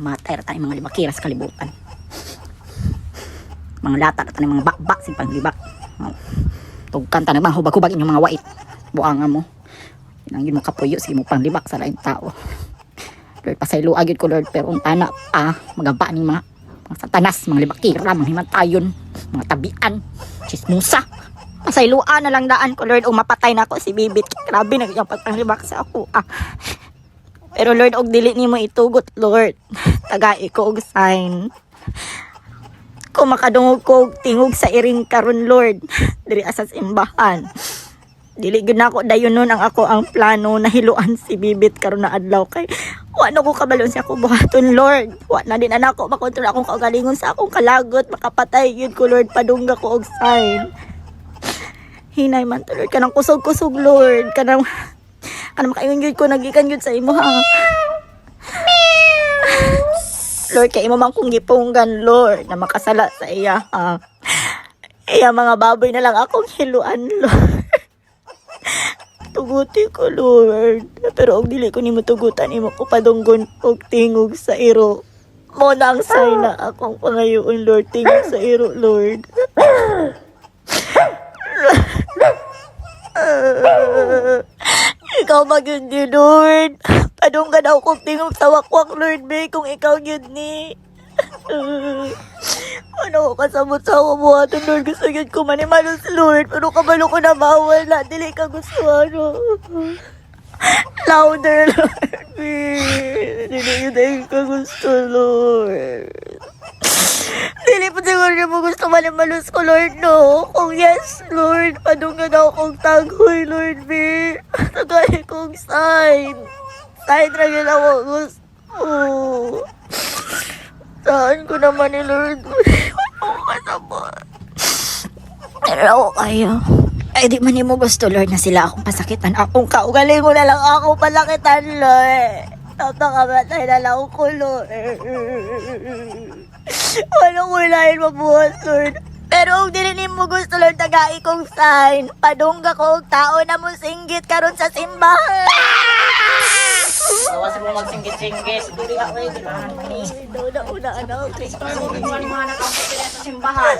Matay rata mga libakira kalibutan. Mga lata rata mga bakbak si panglibak. Oh. Tugkan ta naman hubag-hubag inyong mga wait. Buanga mo. Nang yun mo kapuyo sige mo panglibak sa laing tao. Lord, pasaylo agad ko Lord pero unta na ah magaba ni mga mga satanas, mga libakira, mga himantayon, mga tabian, chismusa. Pasayluan na lang daan ko Lord o mapatay na ako si Bibit. Grabe na yung pagpanglibak sa ako ah. Pero Lord, og dili nimo itugot, Lord. Tagai ko og sign. Kung makadungog ko og tingog sa iring karon, Lord. Diri asa simbahan. Dili gud nako dayon nun ang ako ang plano na hiluan si Bibit karon na adlaw kay wa na ko kabalon siya ko buhaton Lord. Wa na din anak ko makontrol akong kaugalingon sa akong kalagot makapatay yun ko Lord padungga ko og sign. Hinay man to Lord kanang kusog-kusog Lord kanang kanang makaingon yun ko nagikan yun sa imo ha. Lord kay imo man kong gipunggan Lord na makasala sa iya ha. Iya mga baboy na lang akong hiluan Lord. Tuguti ko, Lord. Pero og dili ko nimo tugutan, imo ko padunggon og tingog sa iro. Mo na ang sign na akong pangayoon, Lord. Tingog sa iro, Lord. ikaw ba ni Lord? Padunggan ako kong tingog sa wakwak, Lord, be, kung ikaw yun ni. ano ko kasabot sa ako buhaton, Lord. Gusto yun ko manimalos, Lord. Pero kabalo ko na mawala. Dili ka gusto, ano. Louder, Lord. Dili yun dahil ka gusto, Lord. Dili po siguro mo gusto manimalos ko, Lord, no? Kung yes, Lord, padunggan ako kong tagoy, Lord, be. Tagay kong sign. Sign na yun ako gusto. Saan ko naman ni Lord? Wala ko kasabot. Pero kayo. Ay, di man mo gusto, Lord, na sila akong pasakitan. Akong kaugaling mo na lang ako pasakitan, Lord. Napakamatay na lang ako, Lord. Walang ulayin mabuhat, Lord. Pero kung dilinim mo gusto, Lord, tagai kong sign. Padungga ko og tao na mo singgit karon sa simbahan. Bawas mo magsinggit-singgit. Siguro ka, wey, di ba? Una, una, anak. Ano mo mga nakapit sa simbahan?